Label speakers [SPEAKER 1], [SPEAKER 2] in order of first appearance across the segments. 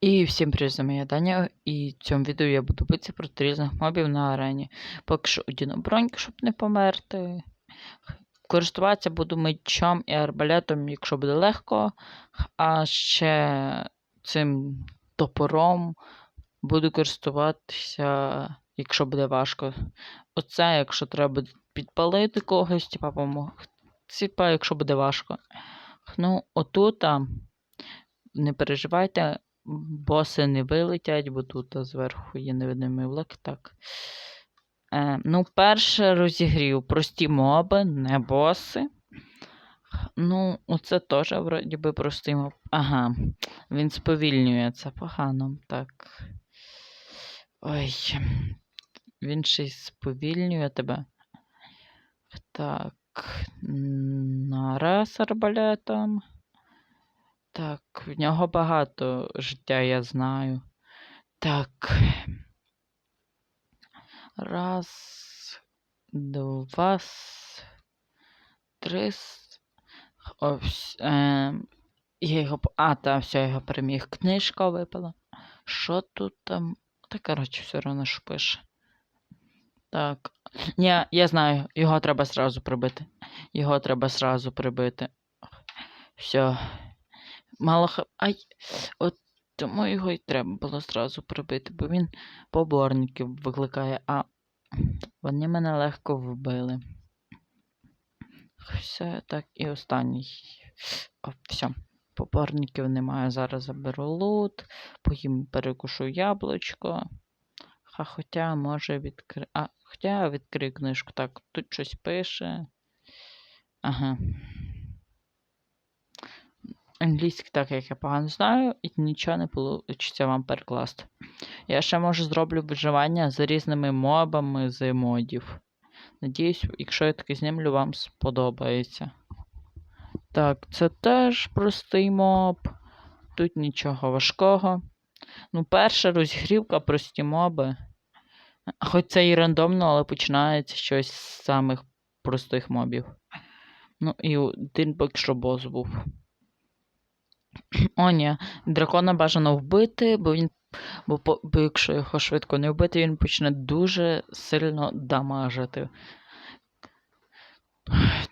[SPEAKER 1] І всім привіт, з вами Даня, і в цьому відео я буду битися проти різних мобів на арені. Поки що одіну броньки, щоб не померти. Користуватися буду мечом і арбалетом, якщо буде легко. А ще цим топором буду користуватися, якщо буде важко. Оце, якщо треба підпалити когось, типа помогти. Якщо буде важко. Ну, отута, не переживайте, боси не вилетять, бо тут зверху є невидимий блок. Так. Е, ну, перше розігрів прості моби, не боси. Ну, оце теж вроді би простий моб. Ага, він сповільнює це погано. Так. Ой. Він й сповільнює тебе. Так. Нараз арбалетом. Так, в нього багато життя, я знаю. Так. Раз, два, три. Ось. Е, я його. А, та, все, його переміг. Книжка випала. Що тут там? Та, коротше, все одно що пише. Так. Ні, я знаю, його треба сразу прибити. Його треба сразу прибити. Все. Мало х... Ай. От тому його й треба було зразу прибити, бо він поборників викликає, а вони мене легко вбили. Все, так, і останній. О, все. Поборників немає. Зараз заберу лут, потім перекушу яблучко. А хоча може відкри... А, хоча відкрию книжку. Так, тут щось пише. Ага. Англійський, так як я погано знаю, і нічого не вийде вам перекласти. Я ще може зроблю виживання з різними мобами з модів. Надіюсь, якщо я таки знімлю, вам сподобається. Так, це теж простий моб. Тут нічого важкого. Ну, перша розгрівка прості моби. Хоч це і рандомно, але починається щось з самих простих мобів. Ну і один поки що бос був. О, ні, дракона бажано вбити, бо він. Бо, бо якщо його швидко не вбити, він почне дуже сильно дамажити.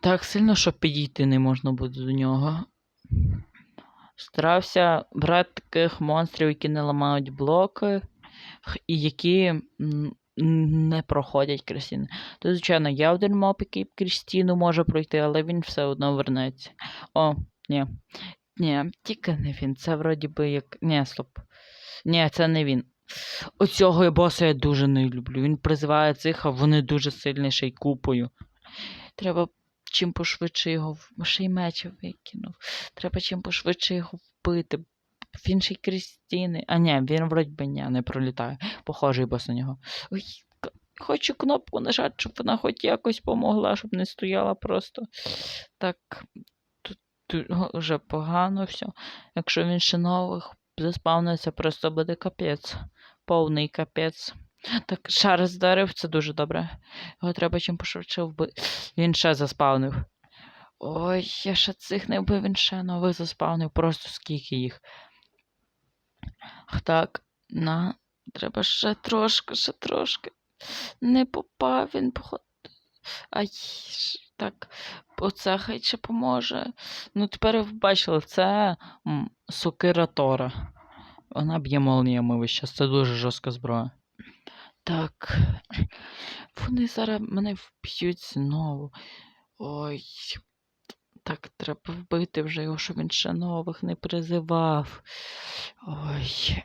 [SPEAKER 1] Так сильно, що підійти не можна буде до нього. Старався брати таких монстрів, які не ламають блоки, і які не проходять Крістіни. То, звичайно, є один моб, який Крістіну може пройти, але він все одно вернеться. О, ні. Ні, тільки не він. Це вроді би як. Ні, стоп. Ні, це не він. Оцього боса я дуже не люблю. Він призиває цих, а вони дуже сильні й купою. Треба чим пошвидше його ще й меча викинув. Треба чим пошвидше його вбити. Він ще й Крістіни. А ні, він вроді би ні, не пролітає. Похожий бос на нього. Ой, хочу кнопку нажати, щоб вона хоч якось помогла, щоб не стояла просто. Так, вже погано все. Якщо він ще нових заспавниться, просто буде капець. Повний капець. Так, шар здарив, це дуже добре. Його треба чим пошвидше вбити. Він ще заспавнив. Ой, я ще цих не вбив, він ще нових заспавнив. Просто скільки їх. Так, на. Треба ще трошки, ще трошки. Не попав він, походу. Ай, так, оце хай ще поможе. Ну, тепер ви бачили, це сокира Тора. Вона б'є молніями весь час. Це дуже жорстка зброя. Так. Вони зараз мене вб'ють знову. Ой. Так, треба вбити вже його, щоб він ще нових не призивав. Ой.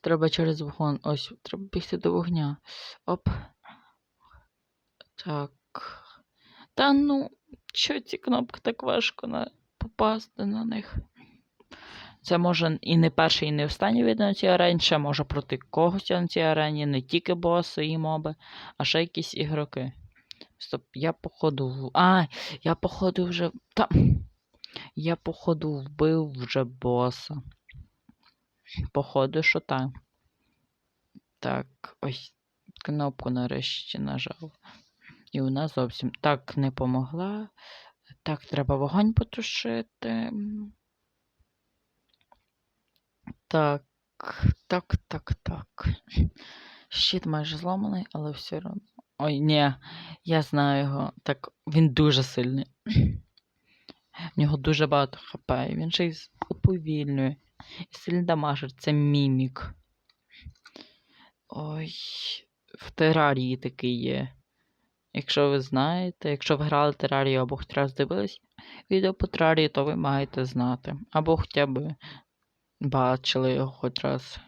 [SPEAKER 1] Треба через вогонь. Ось, треба бігти до вогня. Оп. Так. Та ну, що ці кнопки так важко на... попасти на них? Це може і не перший, і не останній відео на цій арені, ще може проти когось на цій арені, не тільки боси і моби, а ще якісь ігроки. Стоп, я походу. А, я походу вже. Та... Я походу вбив вже боса. Походу, що так. Так, ось кнопку нарешті нажав. І вона зовсім так не помогла. Так, треба вогонь потушити. Так, так, так, так. Щит майже зламаний, але все одно. Ой, ні, я знаю його. Так, він дуже сильний. В нього дуже багато і він ще й уповільнює. І сильно дамажить. Це мімік. Ой, в терарії такий є. Якщо ви знаєте, якщо ви грали терарію або хоч раз дивились відео по терарії, то ви маєте знати. Або хоча б бачили його хоч раз.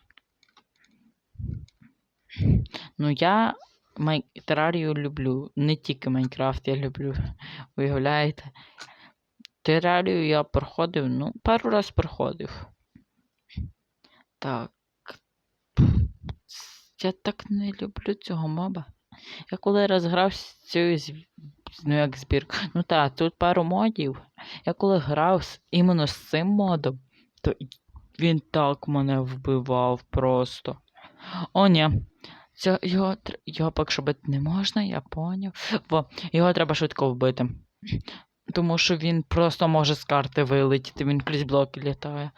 [SPEAKER 1] Ну, я май... терарію люблю. Не тільки Майнкрафт я люблю. Уявляєте? Терарію я проходив, ну, пару раз проходив. Так. Я так не люблю цього моба. Я коли раз грав з цією з... ну як збірка. Ну так, тут пару модів. Я коли грав іменно з цим модом, то він так мене вбивав просто. О, ні. Ця, його, його поки що бити не можна, я поняв. Бо його треба швидко вбити. Тому що він просто може з карти вилетіти, він крізь блоки літає.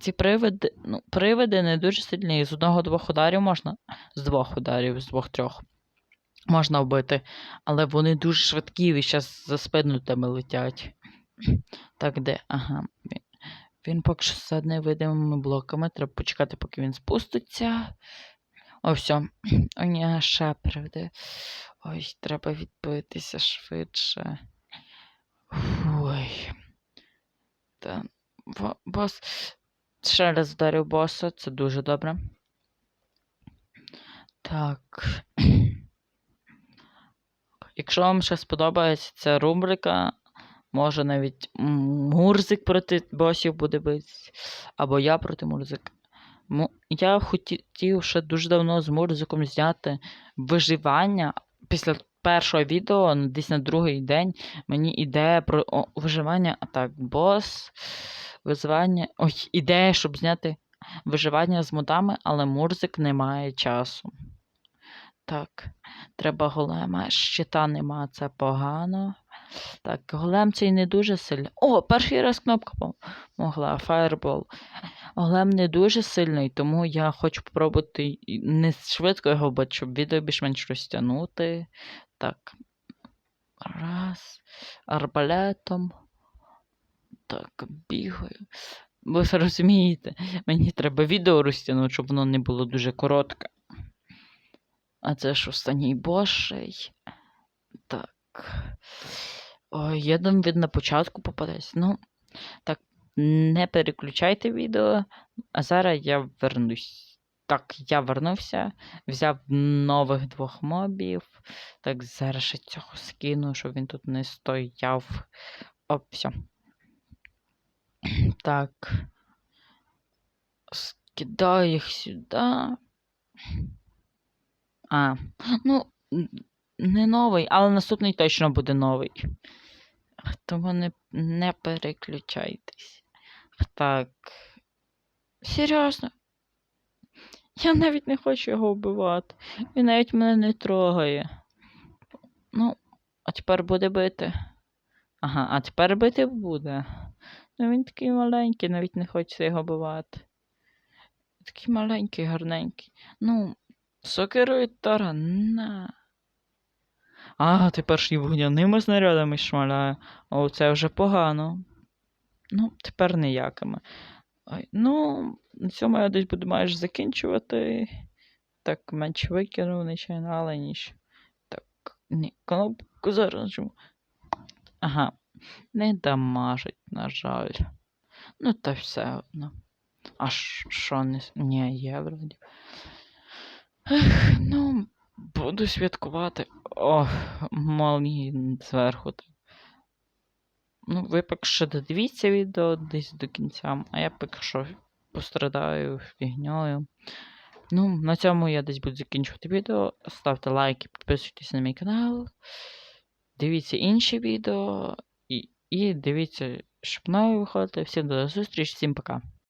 [SPEAKER 1] Ці привиди, ну, привиди не дуже сильні. З одного-двох ударів можна. З двох ударів, з двох-трьох. Можна вбити. Але вони дуже швидкі, і зараз за спину тебе летять. Так, де? Ага. Він, він поки що за невидимими блоками. Треба почекати, поки він спуститься. О, все. О, ні, ще привиди. Ой, треба відбитися швидше. Ой. Та, бос. Ще раз вдарив боса, це дуже добре. Так. Якщо вам ще сподобається ця рубрика, може навіть Мурзик проти босів буде битись, або я проти Мурзика. Я хотів ще дуже давно з Мурзиком зняти виживання. Після першого відео, десь на другий день, мені ідея про о, виживання. А так, бос, виживання. Ой, ідея, щоб зняти виживання з модами, але Мурзик не має часу. Так, треба голема. Щита нема, це погано. Так, голем цей не дуже сильний. О, перший раз кнопка помогла. Fireball. Голем не дуже сильний, тому я хочу спробувати не швидко його бити, щоб відео більш-менш розтягнути. Так. Раз. Арбалетом. Так, бігаю. Ви розумієте, мені треба відео розтягнути, щоб воно не було дуже коротке. А це ж останній бошей. Так. Ой, я думаю, він на початку попадеться. Ну, так, не переключайте відео. А зараз я вернусь. Так, я вернувся, взяв нових двох мобів. Так, зараз ще цього скину, щоб він тут не стояв. О, все. Так. Скидаю їх сюди. А, ну, не новий, але наступний точно буде новий. Тому не, не переключайтесь. Так. Серйозно. Я навіть не хочу його вбивати. Він навіть мене не трогає. Ну, а тепер буде бити. Ага, а тепер бити буде. Ну він такий маленький, навіть не хочеться його вбивати. Такий маленький, гарненький. Ну, сокирою Тара, на. А, тепер ж і вогняними снарядами шмаляє. О, це вже погано. Ну, тепер ніякими. Ой, ну, на цьому я десь буду майже закінчувати. Так, менше викинув, нечайно, але ніж. Так, ні, кнопку зараз нажму. Ага, не дамажить, на жаль. Ну, та все одно. А що не. Ні, є вроді. Ех, ну, буду святкувати. О, молні зверху. Ну, ви поки що додивіться відео десь до кінця, а я поки що пострадаю фігньою. Ну, на цьому я десь буду закінчувати відео. Ставте лайки, підписуйтесь на мій канал. Дивіться інші відео і, і дивіться, щоб нові виходили. Всім до зустрічі, всім пока.